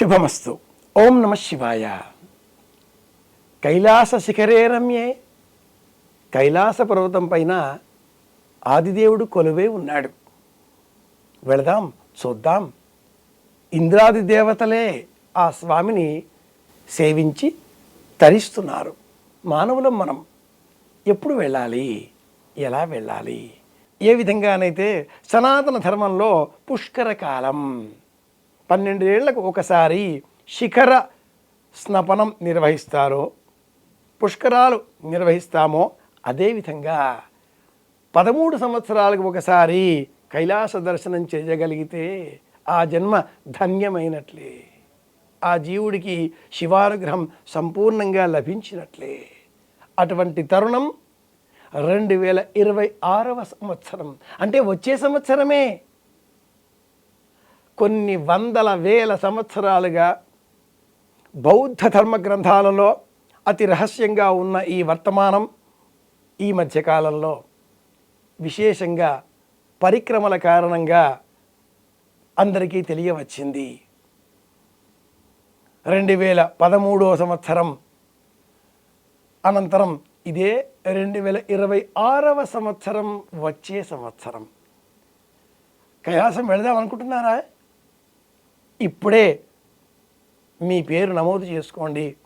శుభమస్తు. ఓం నమ శివాయ. కైలాస శిఖరే రమ్యే. కైలాస పర్వతం పైన ఆదిదేవుడు కొలువే ఉన్నాడు. వెళదాం చూద్దాం. ఇంద్రాది దేవతలే ఆ స్వామిని సేవించి తరిస్తున్నారు. మానవులం మనం. ఎప్పుడు వెళ్ళాలి? ఎలా వెళ్ళాలి? ఏ విధంగానైతే సనాతన ధర్మంలో పుష్కర కాలం. పన్నెండేళ్ళకు ఒకసారి శిఖర స్నపనం నిర్వహిస్తారో పుష్కరాలు నిర్వహిస్తామో అదేవిధంగా పదమూడు సంవత్సరాలకు ఒకసారి కైలాస దర్శనం చేయగలిగితే ఆ జన్మ ధన్యమైనట్లే. ఆ జీవుడికి శివానుగ్రహం సంపూర్ణంగా లభించినట్లే. అటువంటి తరుణం రెండు వేల ఇరవై ఆరవ సంవత్సరం. అంటే వచ్చే సంవత్సరమే కొన్ని వందల వేల సంవత్సరాలుగా బౌద్ధ ధర్మ గ్రంథాలలో అతి రహస్యంగా ఉన్న ఈ వర్తమానం ఈ మధ్యకాలంలో విశేషంగా పరిక్రమల కారణంగా అందరికీ తెలియవచ్చింది. రెండు వేల పదమూడవ సంవత్సరం అనంతరం ఇదే రెండు వేల ఇరవై ఆరవ సంవత్సరం వచ్చే సంవత్సరం. కైలాసం వెళదాం అనుకుంటున్నారా? ఇప్పుడే మీ పేరు నమోదు చేసుకోండి.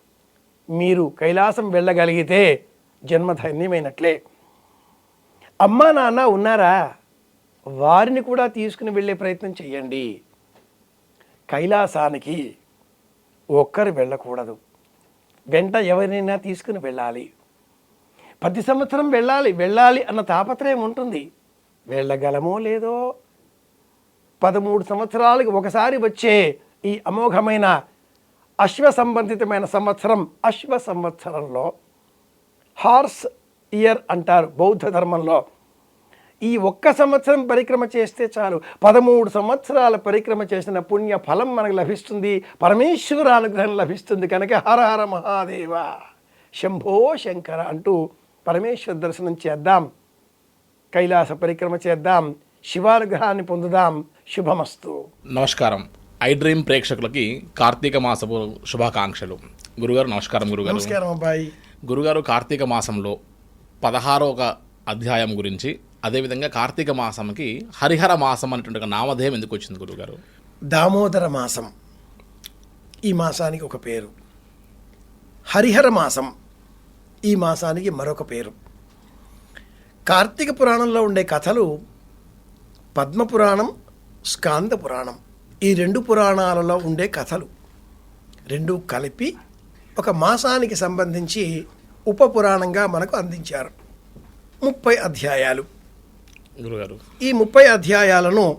మీరు కైలాసం వెళ్ళగలిగితే జన్మధన్యమైనట్లే అమ్మా నాన్న ఉన్నారా? వారిని కూడా తీసుకుని వెళ్ళే ప్రయత్నం చేయండి కైలాసానికి ఒక్కరు వెళ్ళకూడదు. వెంట ఎవరినైనా తీసుకుని వెళ్ళాలి. ప్రతి సంవత్సరం వెళ్ళాలి వెళ్ళాలి అన్న తాపత్రయం ఉంటుంది. వెళ్ళగలమో లేదో పదమూడు సంవత్సరాలకు ఒకసారి వచ్చే ఈ అమోఘమైన అశ్వ సంబంధితమైన సంవత్సరం అశ్వ సంవత్సరంలో హార్స్ ఇయర్ అంటారు బౌద్ధ ధర్మంలో. ఈ ఒక్క సంవత్సరం పరిక్రమ చేస్తే చాలు. పదమూడు సంవత్సరాల పరిక్రమ చేసిన పుణ్య ఫలం మనకు లభిస్తుంది. పరమేశ్వర అనుగ్రహం లభిస్తుంది కనుక హర హర మహాదేవ శంభో శంకర అంటూ పరమేశ్వర దర్శనం చేద్దాం. కైలాస పరిక్రమ చేద్దాం. శివానుగ్రహాన్ని పొందుదాం. శుభమస్తు. నమస్కారం. ఐ డ్రీమ్ ప్రేక్షకులకి కార్తీక మాసపు శుభాకాంక్షలు. గురుగారు నమస్కారం గురుగారు. నమస్కారం అబ్బాయి. గురుగారు కార్తీక మాసంలో పదహారో ఒక అధ్యాయం గురించి అదేవిధంగా కార్తీక మాసంకి హరిహర మాసం అనేటువంటి ఒక నామధేయం ఎందుకు వచ్చింది గురుగారు? దామోదర మాసం. ఈ మాసానికి ఒక పేరు. హరిహర మాసం ఈ మాసానికి మరొక పేరు. కార్తీక పురాణంలో ఉండే కథలు పద్మపురాణం స్కాంద పురాణం ఈ రెండు పురాణాలలో ఉండే కథలు రెండు కలిపి ఒక మాసానికి సంబంధించి ఉప పురాణంగా మనకు అందించారు. ముప్పై అధ్యాయాలు. గురుగారు. ఈ ముప్పై అధ్యాయాలను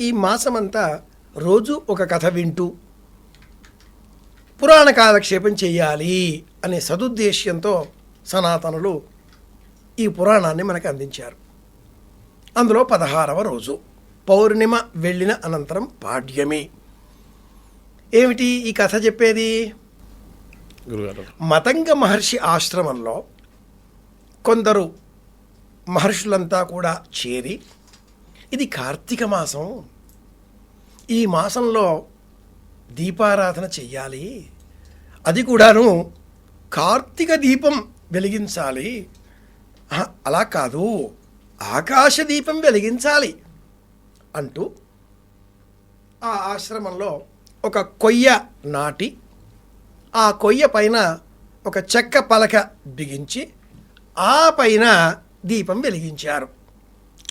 ఈ మాసమంతా రోజు ఒక కథ వింటూ పురాణ కాలక్షేపం చేయాలి అనే సదుద్దేశ్యంతో సనాతనులు ఈ పురాణాన్ని మనకు అందించారు. అందులో పదహారవ రోజు. పౌర్ణిమ వెళ్ళిన అనంతరం పాడ్యమి. ఏమిటి ఈ కథ చెప్పేది? మతంగ మహర్షి ఆశ్రమంలో కొందరు మహర్షులంతా కూడా చేరి ఇది కార్తీక మాసం. ఈ మాసంలో దీపారాధన చెయ్యాలి. అది కూడాను కార్తీక దీపం వెలిగించాలి. అలా కాదు. ఆకాశ దీపం వెలిగించాలి అంటూ ఆ ఆశ్రమంలో ఒక కొయ్య నాటి ఆ కొయ్య పైన ఒక చెక్క పలక బిగించి ఆ పైన దీపం వెలిగించారు.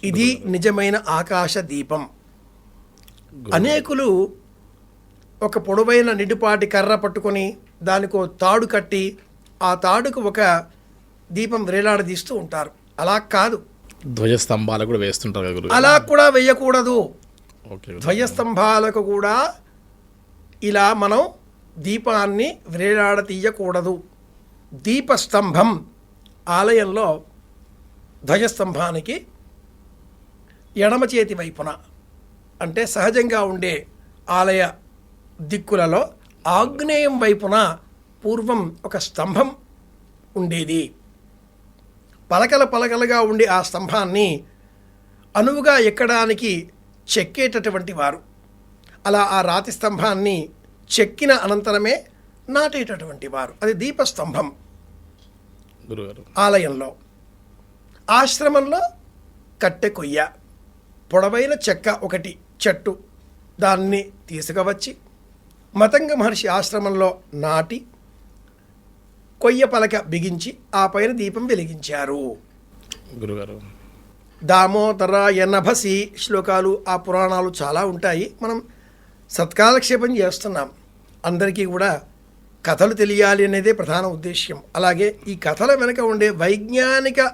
ఇది నిజమైన ఆకాశ దీపం అనేకులు ఒక పొడవైన నిడుపాటి కర్ర పట్టుకొని దానికో తాడు కట్టి ఆ తాడుకు ఒక దీపం వేలాడదీస్తూ ఉంటారు. అలా కాదు. ధ్వజస్తంభాలు కూడా వేస్తుంటారు కదా అలా కూడా వేయకూడదు. ధ్వజస్తంభాలకు కూడా ఇలా మనం దీపాన్ని వ్రేలాడతీయకూడదు దీపస్తంభం ఆలయంలో ధ్వజస్తంభానికి ఎడమ చేతి వైపున అంటే సహజంగా ఉండే ఆలయ దిక్కులలో ఆగ్నేయం వైపున పూర్వం ఒక స్తంభం ఉండేది. పలకల పలకలుగా ఉండే ఆ స్తంభాన్ని అనువుగా ఎక్కడానికి చెక్కేటటువంటి వారు. అలా ఆ రాతి స్తంభాన్ని చెక్కిన అనంతరమే నాటేటటువంటి వారు. అది దీపస్తంభం. గురుగారు. ఆలయంలో. ఆశ్రమంలో కట్టె కొయ్య పొడవైన చెక్క ఒకటి చెట్టు. దాన్ని తీసుకువచ్చి మతంగ మహర్షి ఆశ్రమంలో నాటి కొయ్య పలక బిగించి ఆ పైన దీపం వెలిగించారు. గురుగారు. దామోదర ఎనభసి శ్లోకాలు ఆ పురాణాలు చాలా ఉంటాయి. మనం సత్కాలక్షేపం చేస్తున్నాం. అందరికీ కూడా కథలు తెలియాలి అనేదే ప్రధాన ఉద్దేశ్యం. అలాగే ఈ కథల వెనుక ఉండే వైజ్ఞానిక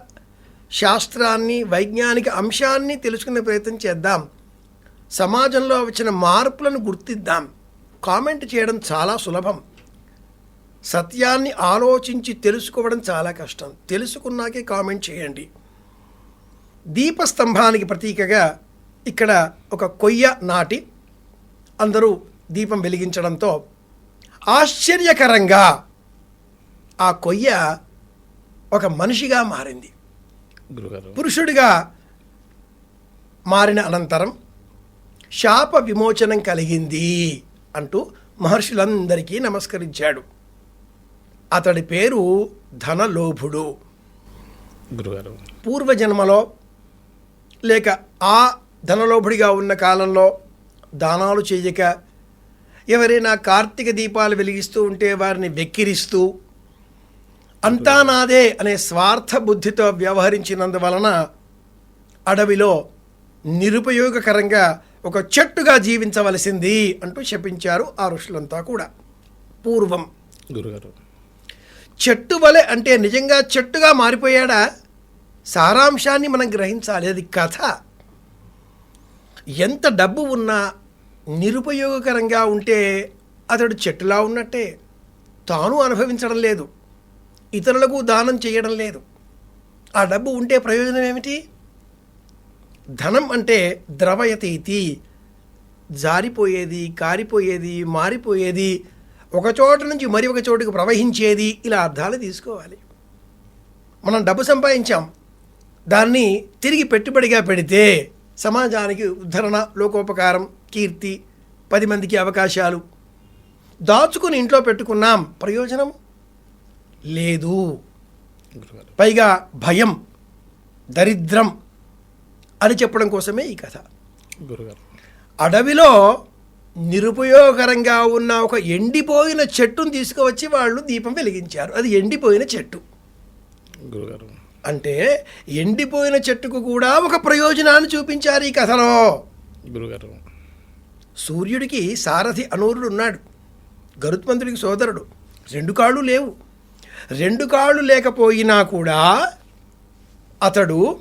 శాస్త్రాన్ని వైజ్ఞానిక అంశాన్ని తెలుసుకునే ప్రయత్నం చేద్దాం. సమాజంలో వచ్చిన మార్పులను గుర్తిద్దాం. కామెంట్ చేయడం చాలా సులభం. సత్యాన్ని ఆలోచించి తెలుసుకోవడం చాలా కష్టం. తెలుసుకున్నాకే కామెంట్ చేయండి. దీపస్తంభానికి ప్రతీకగా ఇక్కడ ఒక కొయ్య నాటి అందరూ దీపం వెలిగించడంతో ఆశ్చర్యకరంగా ఆ కొయ్య ఒక మనిషిగా మారింది. పురుషుడిగా మారిన అనంతరం శాప విమోచనం కలిగింది అంటూ మహర్షులందరికీ నమస్కరించాడు. అతడి పేరు ధనలోభుడు. గురుగారు. పూర్వజన్మలో లేక ఆ ధనలోభుడిగా ఉన్న కాలంలో దానాలు చేయక ఎవరైనా కార్తీక దీపాలు వెలిగిస్తూ ఉంటే వారిని వెక్కిరిస్తూ అంతా నాదే అనే స్వార్థ బుద్ధితో వ్యవహరించినందువలన అడవిలో నిరుపయోగకరంగా ఒక చెట్టుగా జీవించవలసింది అంటూ శపించారు ఆ ఋషులంతా కూడా. పూర్వం. గురుగారు. చెట్టు వలె అంటే నిజంగా చెట్టుగా మారిపోయాడా? సారాంశాన్ని మనం గ్రహించాలి. అది కథ. ఎంత డబ్బు ఉన్నా నిరుపయోగకరంగా ఉంటే అతడు చెట్టులా ఉన్నట్టే. తాను అనుభవించడం లేదు. ఇతరులకు దానం చేయడం లేదు. ఆ డబ్బు ఉంటే ప్రయోజనం ఏమిటి? ధనం అంటే ద్రవయతీతి. జారిపోయేది కారిపోయేది మారిపోయేది ఒక చోట నుంచి మరి ఒక చోటుకు ప్రవహించేది ఇలా అర్థాలు తీసుకోవాలి. మనం డబ్బు సంపాదించాం. దాన్ని తిరిగి పెట్టుబడిగా పెడితే సమాజానికి ఉద్ధరణ లోకోపకారం కీర్తి పది మందికి అవకాశాలు. దాచుకుని ఇంట్లో పెట్టుకున్నాం. ప్రయోజనం? లేదు. పైగా భయం దరిద్రం అని చెప్పడం కోసమే ఈ కథ. గురుగారు. అడవిలో నిరుపయోగకరంగా ఉన్న ఒక ఎండిపోయిన చెట్టును తీసుకువచ్చి వాళ్ళు దీపం వెలిగించారు. అది ఎండిపోయిన చెట్టు. గురుగారు. అంటే ఎండిపోయిన చెట్టుకు కూడా ఒక ప్రయోజనాన్ని చూపించారు ఈ కథలో. గురుగారు. సూర్యుడికి సారథి అనూరుడు ఉన్నాడు. గరుత్మంతుడికి సోదరుడు. రెండు కాళ్ళు లేవు. రెండు కాళ్ళు లేకపోయినా కూడా అతడు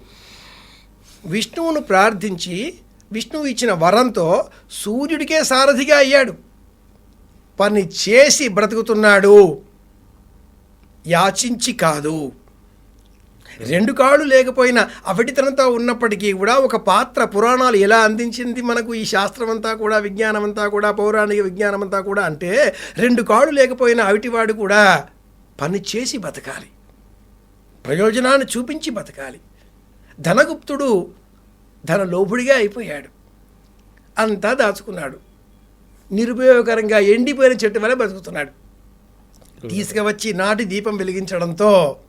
విష్ణువును ప్రార్థించి విష్ణువు ఇచ్చిన వరంతో సూర్యుడికే సారథిగా అయ్యాడు. పని చేసి బ్రతుకుతున్నాడు. యాచించి కాదు. రెండు కాళ్ళు లేకపోయినా అవిటితనంతో ఉన్నప్పటికీ కూడా ఒక పాత్ర పురాణాలు ఎలా అందించింది మనకు ఈ శాస్త్రం అంతా కూడా విజ్ఞానం అంతా కూడా పౌరాణిక విజ్ఞానం అంతా కూడా అంటే రెండు కాళ్ళు లేకపోయినా అవిటివాడు కూడా పని చేసి బతకాలి. ప్రయోజనాన్ని చూపించి బతకాలి. ధనగుప్తుడు ధన లోభుడిగా అయిపోయాడు. అంతా దాచుకున్నాడు. నిరుపయోగకరంగా ఎండిపోయిన చెట్టు వల్ల బతుకుతున్నాడు. తీసుకువచ్చి నాటి దీపం వెలిగించడంతో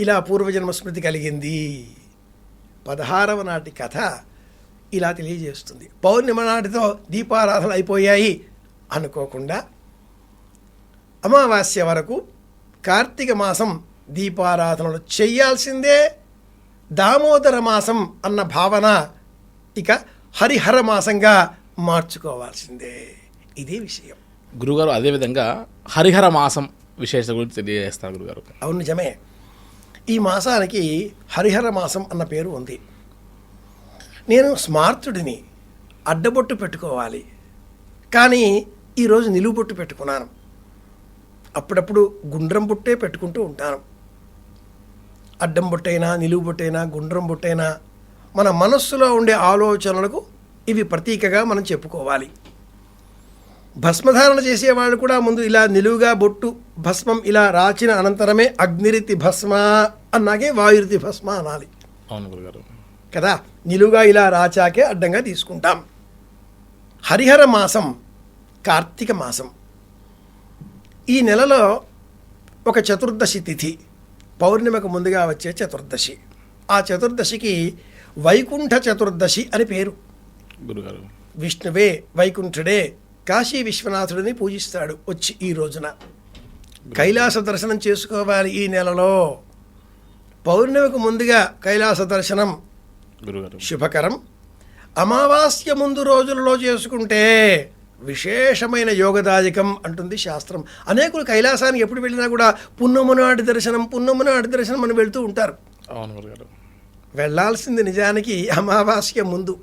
ఇలా పూర్వజన్మ స్మృతి కలిగింది. పదహారవ నాటి కథ ఇలా తెలియజేస్తుంది. పౌర్ణిమ నాటితో దీపారాధన అయిపోయాయి అనుకోకుండా అమావాస్య వరకు కార్తీక మాసం దీపారాధనలు చేయాల్సిందే దామోదర మాసం అన్న భావన ఇక హరిహర మాసంగా మార్చుకోవాల్సిందే. ఇదే విషయం. గురుగారు అదేవిధంగా హరిహర మాసం విశేషత గురించి తెలియజేస్తారు గురుగారు. అవును నిజమే. ఈ మాసానికి హరిహర మాసం అన్న పేరు ఉంది. నేను స్మార్తుడిని అడ్డబొట్టు పెట్టుకోవాలి. కానీ ఈరోజు నిలువు బొట్టు పెట్టుకున్నాను. అప్పుడప్పుడు గుండ్రం బొట్టే పెట్టుకుంటూ ఉంటాను. అడ్డం బొట్టైనా నిలువు బొట్టైనా గుండ్రం బొట్టైనా మన మనస్సులో ఉండే ఆలోచనలకు ఇవి ప్రతీకగా మనం చెప్పుకోవాలి. భస్మధారణ చేసేవాళ్ళు కూడా ముందు ఇలా నిలువుగా బొట్టు భస్మం ఇలా రాచిన అనంతరమే అగ్నిరితి భస్మ అన్నాకే వాయురితి భస్మ అనాలి. కదా? నిలువుగా ఇలా రాచాకే అడ్డంగా తీసుకుంటాం. హరిహర మాసం కార్తీక మాసం. ఈ నెలలో ఒక చతుర్దశి తిథి. పౌర్ణిమకు ముందుగా వచ్చే చతుర్దశి. ఆ చతుర్దశికి వైకుంఠ చతుర్దశి అని పేరు. గురుగారు. విష్ణువే వైకుంఠుడే కాశీ విశ్వనాథుడిని పూజిస్తాడు వచ్చి ఈ రోజున. కైలాస దర్శనం చేసుకోవాలి ఈ నెలలో. పౌర్ణమికి ముందుగా కైలాస దర్శనం. గురుగారు. శుభకరం. అమావాస్య ముందు రోజులలో చేసుకుంటే విశేషమైన యోగదాయకం అంటుంది శాస్త్రం. అనేకులు కైలాసానికి ఎప్పుడు వెళ్ళినా కూడా పున్నము నాటి దర్శనం పున్నము నాటి దర్శనం అని వెళ్తూ ఉంటారు. అవును వెళ్ళాల్సింది నిజానికి అమావాస్య ముందు.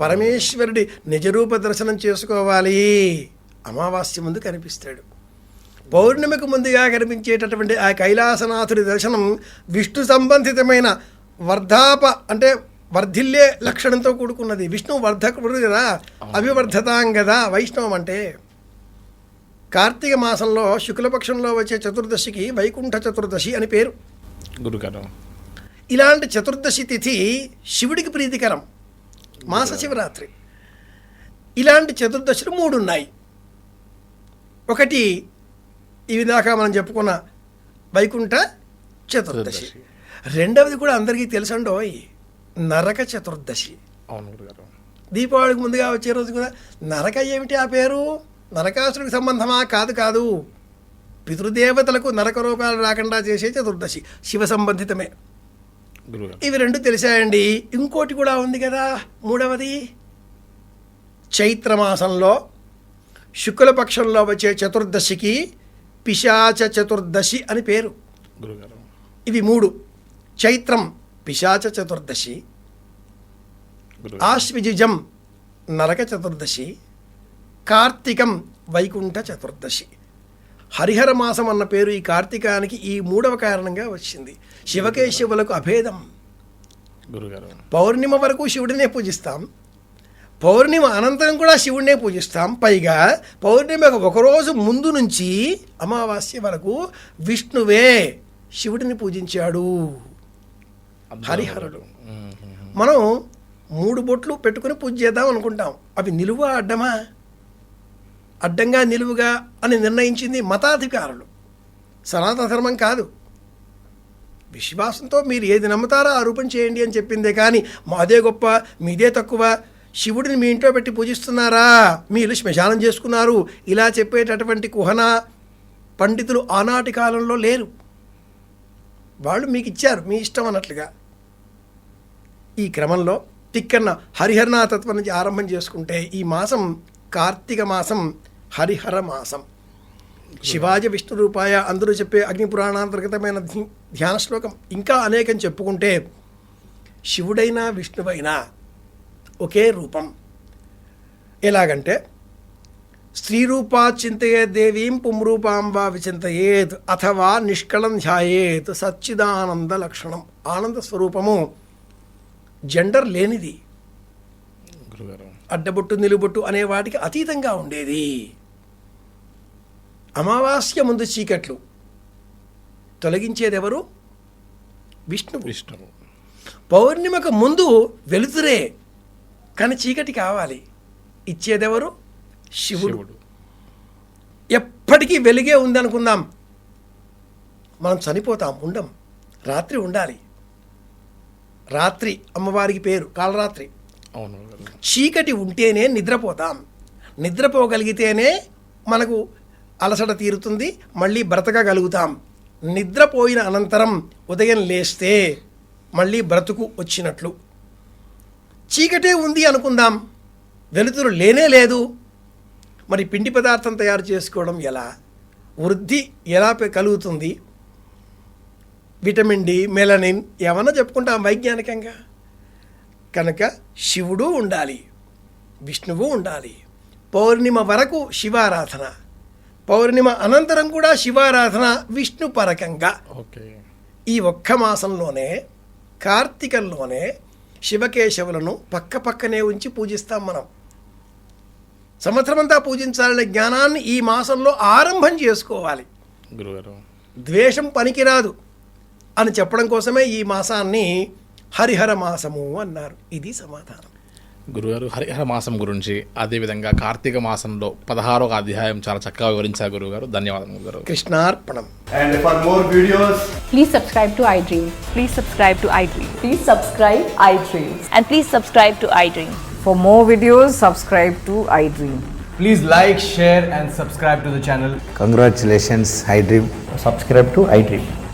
పరమేశ్వరుడి నిజరూప దర్శనం చేసుకోవాలి. అమావాస్య ముందు కనిపిస్తాడు. పౌర్ణమికి ముందుగా కనిపించేటటువంటి ఆ కైలాసనాథుడి దర్శనం విష్ణు సంబంధితమైన వర్ధాప అంటే వర్ధిల్లే లక్షణంతో కూడుకున్నది. విష్ణు వర్ధకుడు కదా అభివర్ధతాం కదా వైష్ణవం అంటే కార్తీక మాసంలో శుక్లపక్షంలో వచ్చే చతుర్దశికి వైకుంఠ చతుర్దశి అని పేరు. గురుగారు. ఇలాంటి చతుర్దశి తిథి శివుడికి ప్రీతికరం. మాస శివరాత్రి. ఇలాంటి చతుర్దశులు మూడు ఉన్నాయి ఒకటి ఇవి దాకా మనం చెప్పుకున్న వైకుంఠ చతుర్దశి. రెండవది కూడా అందరికీ తెలుసండోయ్. నరక చతుర్దశి. అవును గురుగారు. దీపావళికి ముందుగా వచ్చే రోజు కూడా నరక ఏమిటి ఆ పేరు? నరకాసుడికి సంబంధమా? కాదు కాదు. పితృదేవతలకు నరక రూపాలు రాకుండా చేసే చతుర్దశి. శివ సంబంధితమే. ఇవి రెండు తెలిసాయండి. ఇంకోటి కూడా ఉంది కదా మూడవది. చైత్రమాసంలో శుక్లపక్షంలో వచ్చే చతుర్దశికి పిశాచ చతుర్దశి అని పేరు. ఇవి మూడు. చైత్రం పిశాచ చతుర్దశి. ఆశ్విజిజం నరక చతుర్దశి కార్తీకం వైకుంఠ చతుర్దశి. హరిహర మాసం అన్న పేరు ఈ కార్తీకానికి ఈ మూడవ కారణంగా వచ్చింది. శివకేశవులకు అభేదం. గురుగారు. పౌర్ణిమ వరకు శివుడినే పూజిస్తాం. పౌర్ణిమ అనంతరం కూడా శివుడినే పూజిస్తాం. పైగా పౌర్ణిమ ఒకరోజు ముందు నుంచి అమావాస్య వరకు విష్ణువే శివుడిని పూజించాడు. హరిహరుడు. మనం మూడు బొట్లు పెట్టుకుని పూజ చేద్దాం అనుకుంటాం. అవి నిలువ అడ్డమా? అడ్డంగా నిలువుగా అని నిర్ణయించింది మతాధికారులు. సనాతన ధర్మం కాదు. విశ్వాసంతో మీరు ఏది నమ్ముతారో ఆ రూపం చేయండి అని చెప్పిందే కానీ మాదే గొప్ప మీదే తక్కువ. శివుడిని మీ ఇంట్లో పెట్టి పూజిస్తున్నారా? మీరు శ్మశానం చేసుకున్నారు. ఇలా చెప్పేటటువంటి కుహన పండితులు ఆనాటి కాలంలో లేరు. వాళ్ళు మీకు ఇచ్చారు మీ ఇష్టం అన్నట్లుగా. ఈ క్రమంలో తిక్కన్న హరిహరనాథత్వం నుంచి ఆరంభం చేసుకుంటే ఈ మాసం కార్తీక మాసం హరిహర మాసం. శివాజీ విష్ణు రూపాయ అందరూ చెప్పే అగ్ని పురాణాంతర్గతమైన ధ్యాన శ్లోకం ఇంకా అనేకం చెప్పుకుంటే శివుడైనా విష్ణువైనా ఒకే రూపం. ఎలాగంటే స్త్రీరూపా చింతయే దేవీం పుంరూపాం వా విచింతయేత్ అథవా నిష్కళం ధ్యాయేత్ సచ్చిదానంద లక్షణం. ఆనంద స్వరూపము జెండర్ లేనిది. అడ్డబొట్టు నిలుబొట్టు అనే వాటికి అతీతంగా ఉండేది. అమావాస్య ముందు చీకట్లు. తొలగించేదెవరు? విష్ణువు. విష్ణువు. పౌర్ణిమకు ముందు వెలుతురే. కానీ చీకటి కావాలి. ఇచ్చేదెవరు? శివుడు. ఎప్పటికీ వెలుగే ఉంది అనుకుందాం మనం చనిపోతాం ఉండం. రాత్రి ఉండాలి. రాత్రి అమ్మవారికి పేరు కాలరాత్రి. అవును. చీకటి ఉంటేనే నిద్రపోతాం. నిద్రపోగలిగితేనే మనకు అలసట తీరుతుంది మళ్ళీ బ్రతకగలుగుతాం. నిద్రపోయిన అనంతరం ఉదయం లేస్తే మళ్ళీ బ్రతుకు వచ్చినట్లు. చీకటే ఉంది అనుకుందాం వెలుతురు లేనే లేదు. మరి పిండి పదార్థం తయారు చేసుకోవడం ఎలా? వృద్ధి ఎలా కలుగుతుంది? విటమిన్ డి మెలనిన్ ఏమన్నా చెప్పుకుంటాం వైజ్ఞానికంగా? కనుక శివుడు ఉండాలి. విష్ణువు ఉండాలి. పౌర్ణిమ వరకు శివారాధన. పౌర్ణిమ అనంతరం కూడా శివారాధన విష్ణు పరకంగా ఓకే. ఈ ఒక్క మాసంలోనే కార్తీకంలోనే శివకేశవులను పక్క పక్కనే ఉంచి పూజిస్తాం మనం. సంవత్సరమంతా పూజించాలనే జ్ఞానాన్ని ఈ మాసంలో ఆరంభం చేసుకోవాలి. ద్వేషం పనికిరాదు. అని చెప్పడం కోసమే ఈ మాసాన్ని హరిహర మాసము అన్నారు. ఇది సమాధానం. గురుగారు హరిహర మాసం గురించి అదేవిధంగా కార్తీక మాసంలో పదహారో అధ్యాయం చాలా చక్కగా వివరించారు గురుగారు. ధన్యవాదం గురు కృష్ణార్పణం. And for more videos please subscribe to I please subscribe to I please subscribe I and please subscribe to iDream for more videos subscribe to I please like share and subscribe to channel congratulations iDream subscribe to I